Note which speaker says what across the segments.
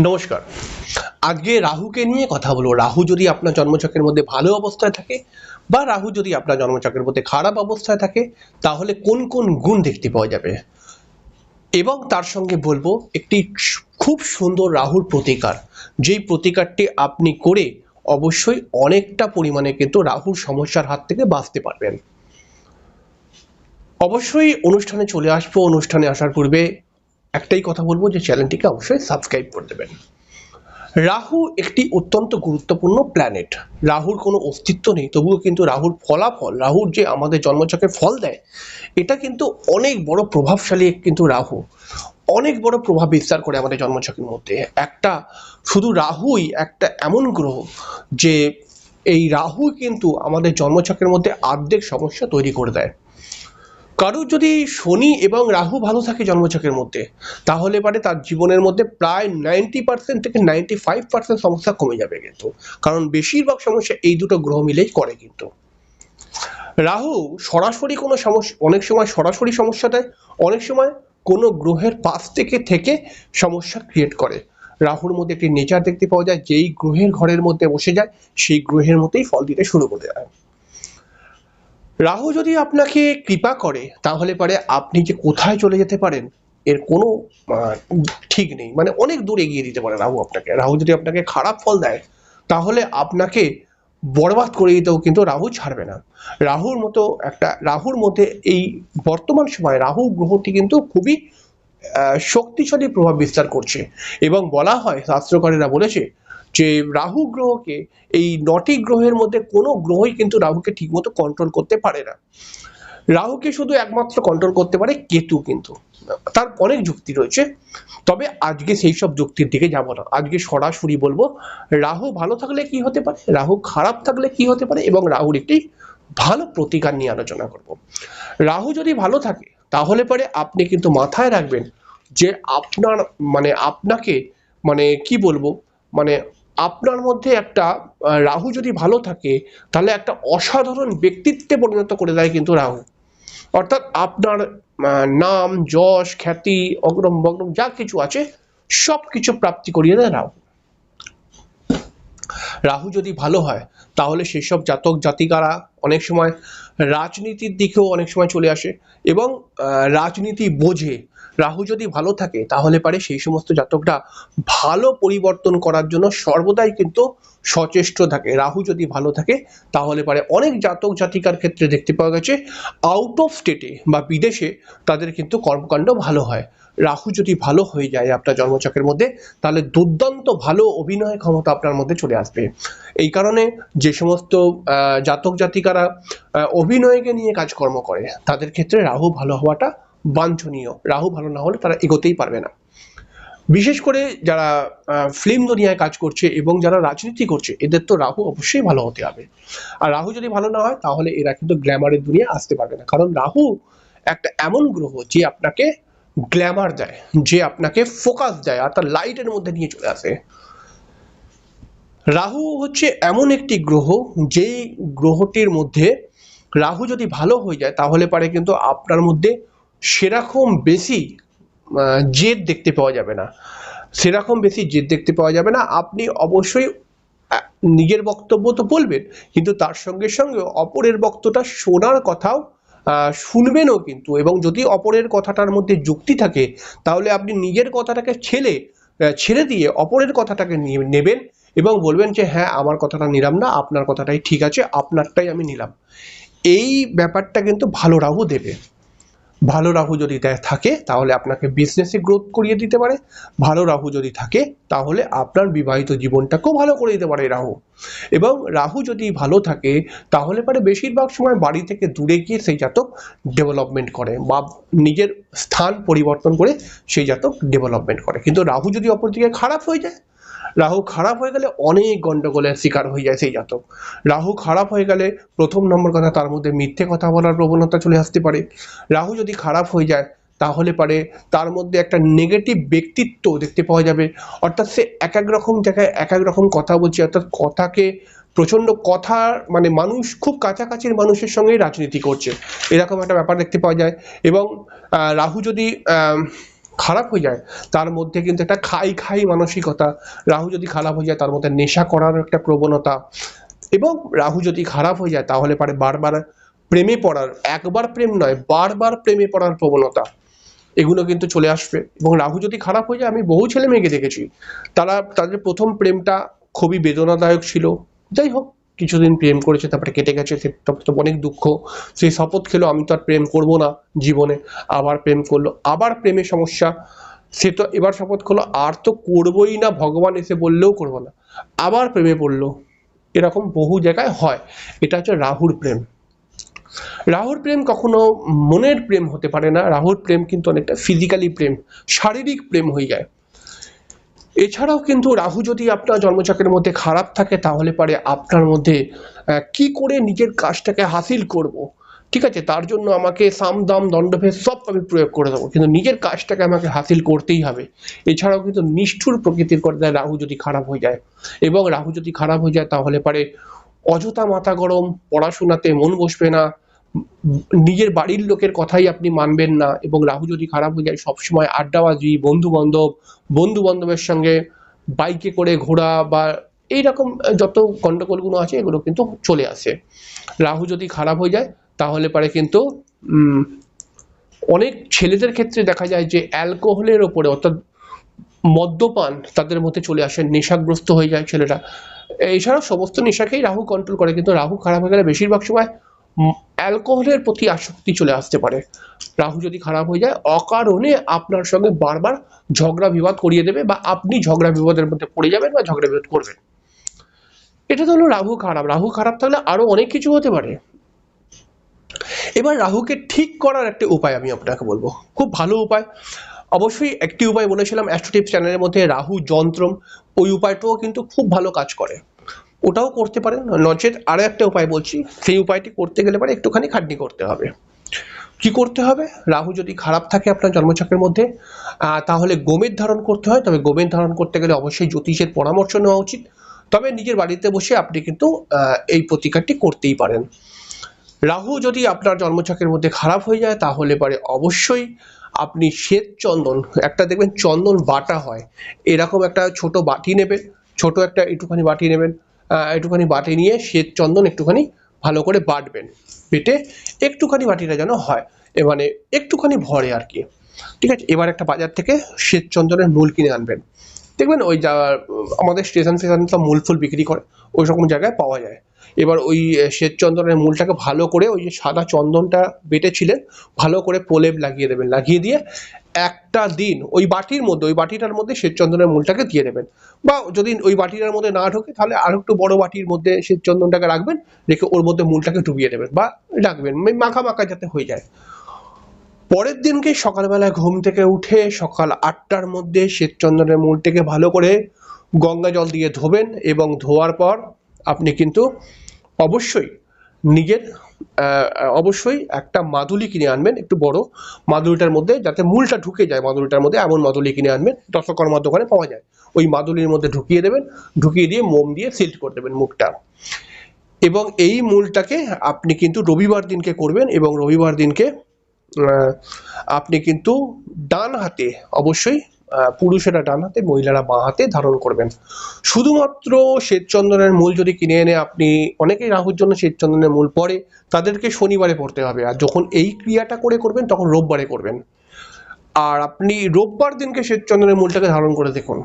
Speaker 1: নমস্কার। আজকে রাহুকে নিয়ে কথা বলব। রাহু যদি আপনার জন্মচক্রের মধ্যে ভালো অবস্থায় থাকে বা রাহু যদি আপনার জন্মচক্রের মধ্যে খারাপ অবস্থায় থাকে, তাহলে কোন কোন গুণ দেখতে পাওয়া যাবে? এবং তার সঙ্গে বলব, একটি খুব সুন্দর রাহুর প্রতিকার। যেই প্রতিকারটি আপনি করে অবশ্যই অনেকটা পরিমাণে কিন্তু রাহুর সমস্যার হাত থেকে বাঁচতে পারবেন। অবশ্যই অনুষ্ঠানে চলে আসব। অনুষ্ঠানে আসার পূর্বে একটাই কথা বলব যে চ্যানেলটিকে অবশ্যই সাবস্ক্রাইব করে দেবেন। রাহু একটি অত্যন্ত গুরুত্বপূর্ণ প্ল্যানেট রাহুর কোনো অস্তিত্ব নেই, তবুও কিন্তু রাহুর ফলাফল, রাহুর যে আমাদের জন্মচক্রের ফল দেয়, এটা কিন্তু অনেক বড় প্রভাবশালী কিন্তু রাহু। অনেক বড় প্রভাব বিস্তার করে আমাদের জন্মচক্রের মধ্যে। একটা শুধু রাহুই, একটা এমন গ্রহ যে এই রাহু কিন্তু আমাদের জন্মচক্রের মধ্যে আর্ধেক সমস্যা তৈরি করে দেয়। কারোর যদি শনি এবং রাহু ভালো থাকে জন্মচক্রের মধ্যে, তাহলে পারে তার জীবনের মধ্যে প্রায় নাইনটি পার্সেন্ট থেকে নাইনটি ফাইভ পার্সেন্ট সমস্যা কমে যাবে কিন্তু। কারণ বেশিরভাগ সমস্যা এই দুটো গ্রহ মিলেই করে কিন্তু। রাহু সরাসরি কোনো সমস্যা অনেক সময় সরাসরি সমস্যা দেয়, অনেক সময় কোনো গ্রহের পাশ থেকে থেকে সমস্যা ক্রিয়েট করে। রাহুর মধ্যে একটি নেচার দেখতে পাওয়া যায়, যেই গ্রহের ঘরের মধ্যে বসে যায়, সেই গ্রহের মধ্যেই ফল দিতে শুরু করে দেয়। রাহু যদি আপনাকে কৃপা করে, তাহলে পারে আপনি যে কোথায় চলে যেতে পারেন, এর কোনো ঠিক নেই। মানে অনেক দূর এগিয়ে দিতে পারে রাহু আপনাকে। রাহু যদি আপনাকে খারাপ ফল দেয়, তাহলে আপনাকে বরবাদ করে দিতেও কিন্তু রাহু ছাড়বে না। রাহুর মতো একটা, রাহুর মধ্যে এই বর্তমান সময়ে রাহু গ্রহটি কিন্তু খুবই শক্তিশালী প্রভাব বিস্তার করছে। এবং বলা হয়, শাস্ত্রকারেরা বলেছে যে রাহু গ্রহকে এই নটি গ্রহের মধ্যে কোনো গ্রহই কিন্তু রাহুকে ঠিকমতো কন্ট্রোল করতে পারে না। রাহুকে শুধু একমাত্র কন্ট্রোল করতে পারে কেতু কিন্তু। তার অনেক যুক্তি রয়েছে। তবে আজকে সেই সব যুক্তির দিকে যাব না। আজকে সরাসরি বলব, রাহু ভালো থাকলে কি হতে পারে? রাহু খারাপ থাকলে কি হতে পারে? এবং রাহুর একটি ভালো প্রতিকার নিয়ে আলোচনা করব। রাহু যদি ভালো থাকে, তাহলে পরে আপনি কিন্তু মাথায় রাখবেন যে আপনার মানে আপনাকে মানে কি বলব মানে আপনার মধ্যে একটা রাহু যদি ভালো থাকে, তাহলে একটা অসাধারণ ব্যক্তিত্বে পরিণত করে দেয় কিন্তু রাহু। অর্থাৎ আপনার নাম, যশ, খ্যাতি, অগ্রম বগ্রম, যা কিছু আছে সব কিছু প্রাপ্তি করিয়ে দেয় রাহু। রাহু যদি ভালো হয়, তাহলে সেই সব জাতক জাতিকারা অনেক সময় রাজনীতির দিকেও অনেক সময় চলে আসে এবং রাজনীতি বোঝে রাহু যদি ভালো থাকে, তাহলে পারে সেই সমস্ত জাতকরা ভালো পরিবর্তন করার জন্য সর্বদাই কিন্তু সচেষ্ট থাকে। রাহু যদি ভালো থাকে, তাহলে পারে অনেক জাতক জাতিকার ক্ষেত্রে দেখতে পাওয়া গেছে আউট অফ স্টেটে বা বিদেশে তাদের কিন্তু কর্মকাণ্ড ভালো হয়। রাহু যদি ভালো হয়ে যায় আপনার জন্মচক্রের মধ্যে, তাহলে দুর্দান্ত ভালো অভিনয় ক্ষমতা আপনার মধ্যে চলে আসবে। এই কারণে যে সমস্ত জাতক জাতিকারা অভিনয়কে নিয়ে কাজকর্ম করে, তাদের ক্ষেত্রে রাহু ভালো হওয়াটা বাঞ্ছনীয়। রাহু ভালো না হলে তারা এগোতেই পারবে না। বিশেষ করে যারা ফিল্ম দুনিয়ায় কাজ করছে এবং যারা রাজনীতি করছে, এদের তো রাহু অবশ্যই ভালো হতে হবে। আর রাহু যদি ভালো না হয়, তাহলে এরা কিন্তু গ্ল্যামারের দুনিয়া আসতে পারবে না। কারণ রাহু একটা এমন গ্রহ যে আপনাকে গ্ল্যামার দেয়, যে আপনাকে ফোকাস দেয় অর্থাৎ লাইটের মধ্যে নিয়ে চলে আসে। রাহু হচ্ছে এমন একটি গ্রহ, যেই গ্রহটির মধ্যে রাহু যদি ভালো হয়ে যায়, তাহলে পারে কিন্তু আপনার মধ্যে সেরকম বেশি জেদ দেখতে পাওয়া যাবে না। সেরকম বেশি জেদ দেখতে পাওয়া যাবে না। আপনি অবশ্যই নিজের বক্তব্য তো বলবেন, কিন্তু তার সঙ্গে সঙ্গে অপরের বক্তটা শোনার কথাও শুনবেনও কিন্তু। এবং যদি অপরের কথাটার মধ্যে যুক্তি থাকে, তাহলে আপনি নিজের কথাটাকে ছেলে ছেড়ে দিয়ে অপরের কথাটাকে নেবেন এবং বলবেন যে হ্যাঁ আমার কথাটা নিলাম না, আপনার কথাটাই ঠিক আছে, আপনারটাই আমি নিলাম। এই ব্যাপারটা কিন্তু ভালো রাহু দেবে। ভালো রাহু যদি থাকে, তাহলে আপনাকে বিজনেসে গ্রোথ করিয়ে দিতে পারে। ভালো রাহু যদি থাকে, তাহলে আপনার বিবাহিত জীবনটাকেও ভালো করে দিতে পারে রাহু। এবং রাহু যদি ভালো থাকে, তাহলে পারে বেশিরভাগ সময় বাড়ি থেকে দূরে গিয়ে সেই জাতক ডেভেলপমেন্ট করে বা নিজের স্থান পরিবর্তন করে সেই জাতক ডেভেলপমেন্ট করে। কিন্তু রাহু যদি অপরদিকে খারাপ হয়ে যায় রাহু খারাপ হয়ে গেলে অনেক গন্ডগোলের শিকার হয়ে যায় সেই জাতক। রাহু খারাপ হয়ে গেলে প্রথম নম্বর কথা তার মধ্যে মিথ্যে কথা বলার প্রবণতা চলে আসতে পারে। রাহু যদি খারাপ হয়ে যায়, তাহলে পারে তার মধ্যে একটা নেগেটিভ ব্যক্তিত্ব দেখতে পাওয়া যাবে। অর্থাৎ সে এক এক রকম জায়গায় এক এক রকম কথা বলছে, অর্থাৎ কথাকে প্রচণ্ড কথা মানে মানুষ খুব কাছাকাছির মানুষের সঙ্গেই রাজনীতি করছে। এরকম একটা ব্যাপার দেখতে পাওয়া যায় এবং রাহু যদি খারাপ হয়ে যায়, তার মধ্যে কিন্তু একটা খাই খাই মানসিকতা। রাহু যদি খারাপ হয়ে যায়, তার মধ্যে নেশা করার একটা প্রবণতা। এবং রাহু যদি খারাপ হয়ে যায়, তাহলে পারে বারবার প্রেমে পড়ার, একবার প্রেম নয়, বারবার প্রেমে পড়ার প্রবণতা। এগুলো কিন্তু চলে আসবে। এবং রাহু যদি খারাপ হয়ে যায়, আমি বহু ছেলে মেয়েকে দেখেছি। তারা, তাদের প্রথম প্রেমটা খুবই বেদনাদায়ক ছিল। যাই হোক কিছুদিন প্রেম করেছে, তারপরে কেটে গেছে, সে অনেক দুঃখ। সেই শপথ খেলো, আমি তো আর প্রেম করব না জীবনে। আবার প্রেম করল, আবার প্রেমে সমস্যা। সে তো এবার শপথ করল, আর তো করবোই না, ভগবান এসে বললেও করব না। আবার প্রেমে পড়ল। এরকম বহু জায়গায় হয়। এটা হচ্ছে রাহুর প্রেম। রাহুর প্রেম কখনো মনের প্রেম হতে পারে না। রাহুর প্রেম কিন্তু অনেকটা ফিজিক্যালি প্রেম, শারীরিক প্রেম হয়ে যায়। এছাড়াও কিন্তু রাহু যদি আপনার জন্মচক্রের মধ্যে খারাপ থাকে, তাহলে পারে আপনার মধ্যে কি করে নিজের কাজটাকে হাসিল করব? ঠিক আছে? তার জন্য আমাকে সাম, দাম, দণ্ডভেদ সব আমি প্রয়োগ করে দেবো। কিন্তু নিজের কাজটাকে আমাকে হাসিল করতেই হবে। এছাড়াও কিন্তু নিষ্ঠুর প্রকৃতির করে দেয় রাহু যদি খারাপ হয়ে যায়। এবং রাহু যদি খারাপ হয়ে যায়, তাহলে পারে অযথা মাথা গরম, পড়াশোনাতে মন বসবে না নিজের বাড়ির লোকের কথাই আপনি মানবেন না এবং রাহু যদি খারাপ হয়ে যায়, সবসময় আড্ডাবাজি বন্ধু বান্ধব বন্ধু বান্ধবের সঙ্গে বাইকে করে ঘোরা বা এইরকম যত গন্ডগোলগুলো আছে, এগুলো কিন্তু চলে আসে। রাহু যদি খারাপ হয়ে যায়, তাহলে পারে কিন্তু অনেক ছেলেদের ক্ষেত্রে দেখা যায় যে অ্যালকোহলের ওপরে, অর্থাৎ মদ্যপান তাদের মধ্যে চলে আসে, নেশাগ্রস্ত হয়ে যায় ছেলেরা। এছাড়াও সমস্ত নেশাকেই রাহু কন্ট্রোল করে, কিন্তু রাহু খারাপ হয়ে গেলে বেশিরভাগ সময় অ্যালকোহলের প্রতি আসক্তি চলে আসতে পারে। রাহু যদি খারাপ হয়ে যায়, অকারণে আপনার সঙ্গে বারবার ঝগড়া বিবাদ করিয়ে দেবে বা আপনি ঝগড়া বিবাদের মধ্যে পড়ে যাবেন বা ঝগড়া বিবাদ করবেন। এটা তো হলো রাহু খারাপ। রাহু খারাপ থাকলে আরও অনেক কিছু হতে পারে। এবার রাহুকে ঠিক করার একটা উপায় আমি আপনাকে বলব। খুব ভালো উপায়। অবশ্যই একটি উপায় বলেছিলাম অ্যাস্ট্রোটিপ চ্যানেলের মধ্যে রাহু যন্ত্রম। ওই উপায়টাও কিন্তু খুব ভালো কাজ করে। ওটাও করতে পারেন নচেত আরও একটা উপায় বলছি, সেই উপায়টি করতে গেলে পরে একটুখানি খাটনি করতে হবে। কি করতে হবে? রাহু যদি খারাপ থাকে আপনার জন্মচক্রের মধ্যে তাহলে গোমের ধারণ করতে হয়। তবে গোমের ধারণ করতে গেলে অবশ্যই জ্যোতিষের পরামর্শ নেওয়া উচিত। তবে নিজের বাড়িতে বসে আপনি কিন্তু এই প্রতিকারটি করতেই পারেন। রাহু যদি আপনার জন্মচক্রের মধ্যে খারাপ হয়ে যায়, তাহলে পরে অবশ্যই আপনি শ্বেত চন্দন, একটা দেখবেন চন্দন বাটা হয়। এরকম একটা ছোট বাটি নেবেন, ছোট একটা একটুখানি বাটি নেবেন। একটুখানি বাটি নিয়ে শ্বেত চন্দন একটুখানি ভালো করে বাটবেন। বেটে একটুখানি বাটিটা যেন হয়। এ মানে একটুখানি ভরে আর কি। ঠিক আছে? এবার একটা বাজার থেকে শ্বেত চন্দনের মূল কিনে আনবেন। দেখবেন ওই যা আমাদের স্টেশন ফেশন সব মূল ফুল বিক্রি করে ওই রকম জায়গায় পাওয়া যায়। এবার ওই আহ, শ্বেত চন্দনের মূলটাকে ভালো করে ওই যে সাদা চন্দনটা বেটেছিলেন ভালো করে প্রলেপ লাগিয়ে দেবেন। লাগিয়ে দিয়ে একটা দিন ওই বাটির মধ্যে, ওই বাটিটার মধ্যে শ্বেত চন্দনের মূলটাকে দিয়ে দেবেন। বা যদি ওই বাটিটার মধ্যে না ঢোকে, তাহলে আরও একটু বড় বাটির মধ্যে শ্বেত চন্দনটাকে রাখবেন, রেখে ওর মধ্যে মূলটাকে ডুবিয়ে দেবেন বা রাখবেন মানে মাখা মাখা যাতে হয়ে যায়। পরের দিনকে সকালবেলায় ঘুম থেকে উঠে সকাল আটটার মধ্যে শ্বেতচন্দনের মূলটাকে ভালো করে গঙ্গা জল দিয়ে ধোবেন এবং ধোয়ার পর আপনি কিন্তু অবশ্যই নিজের অবশ্যই একটা মাদুলি কিনে আনবেন, একটু বড় মাদুলিটার মধ্যে, যাতে মূলটা ঢুকে যায় মাদুলিটার মধ্যে, এমন মাদুলি কিনে আনবেন, দশকর্মার দোকানে পাওয়া যায়। ওই মাদুলির মধ্যে ঢুকিয়ে দেবেন, ঢুকিয়ে দিয়ে মোম দিয়ে সিল্ট করে দেবেন মুখটা। এবং এই মূলটাকে আপনি কিন্তু রবিবার দিনকে করবেন এবং রবিবার দিনকে আপনি কিন্তু ডান হাতে অবশ্যই পুরুষেরা ডান হাতে, মহিলারা বাঁ হাতে ধারণ করবেন। শুধুমাত্র শ্বেতচন্দনের মূল যদি কিনে এনে আপনি, অনেকেই রাহুর জন্য শ্বেতচন্দনের মূল পড়ে তাদেরকে শনিবারে পড়তে হবে। আর যখন এই ক্রিয়াটা করে করবেন, তখন রোববারে করবেন। আর আপনি রোববার দিনকে শ্বেতচন্দনের মূলটাকে ধারণ করে দেখুন,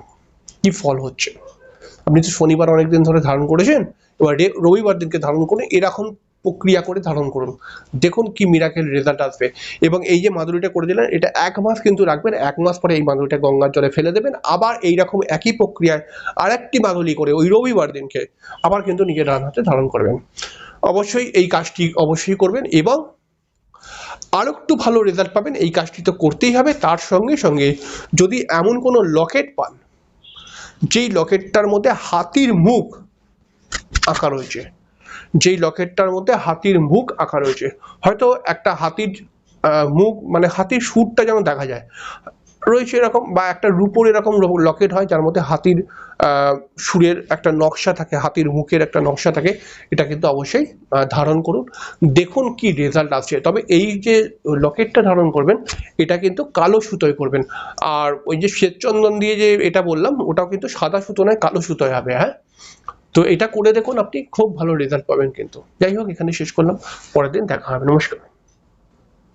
Speaker 1: কি ফল হচ্ছে। আপনি তো শনিবার অনেকদিন ধরে ধারণ করেছেন, এবার রবিবার দিনকে ধারণ করুন, এরকম প্রক্রিয়া করে ধারণ করুন। দেখুন কি মিরাকেল রেজাল্ট আসবে। এবং এই যে মাদুরিটা করে দিলেন, এটা এক মাস কিন্তু রাখবেন, এক মাস পরে এই মাদুরিটা গঙ্গার জলে ফেলে দেবেন। আবার এই রকম একই প্রক্রিয়ায় আরেকটি মাদুলি করে ওই রবিবার দিনকে আবার কিন্তু নিজের ডান হাতে ধারণ করবেন। অবশ্যই এই কাজটি অবশ্যই করবেন এবং আরও একটু ভালো রেজাল্ট পাবেন, এই কাজটি তো করতেই হবে। তার সঙ্গে সঙ্গে যদি এমন কোনো লকেট পান, যেই লকেটটার মধ্যে হাতির মুখ আঁকা রয়েছে যেই লকেটটার মধ্যে হাতির মুখ আঁকা রয়েছে। হয়তো একটা হাতির মুখ মানে হাতির সুরটা যেন দেখা যায়। রয়েছে এরকম বা একটা রূপোর এরকম লকেট হয় যার মধ্যে হাতির সুরের একটা নকশা থাকে, হাতির মুখের একটা নকশা থাকে। এটা কিন্তু অবশ্যই ধারণ করুন। দেখুন কি রেজাল্ট আসছে। তবে এই যে লকেটটা ধারণ করবেন, এটা কিন্তু কালো সুতোয় করবেন। আর ওই যে শ্বেতচন্দন দিয়ে যে এটা বললাম, ওটাও কিন্তু সাদা সুতো নয়, কালো সুতোয় হবে হ্যাঁ? তো এটা করে দেখুন, আপনি খুব ভালো রেজাল্ট পাবেন কিন্তু। যাই হোক, এখানে শেষ করলাম। পরের দিন দেখা হবে। নমস্কার।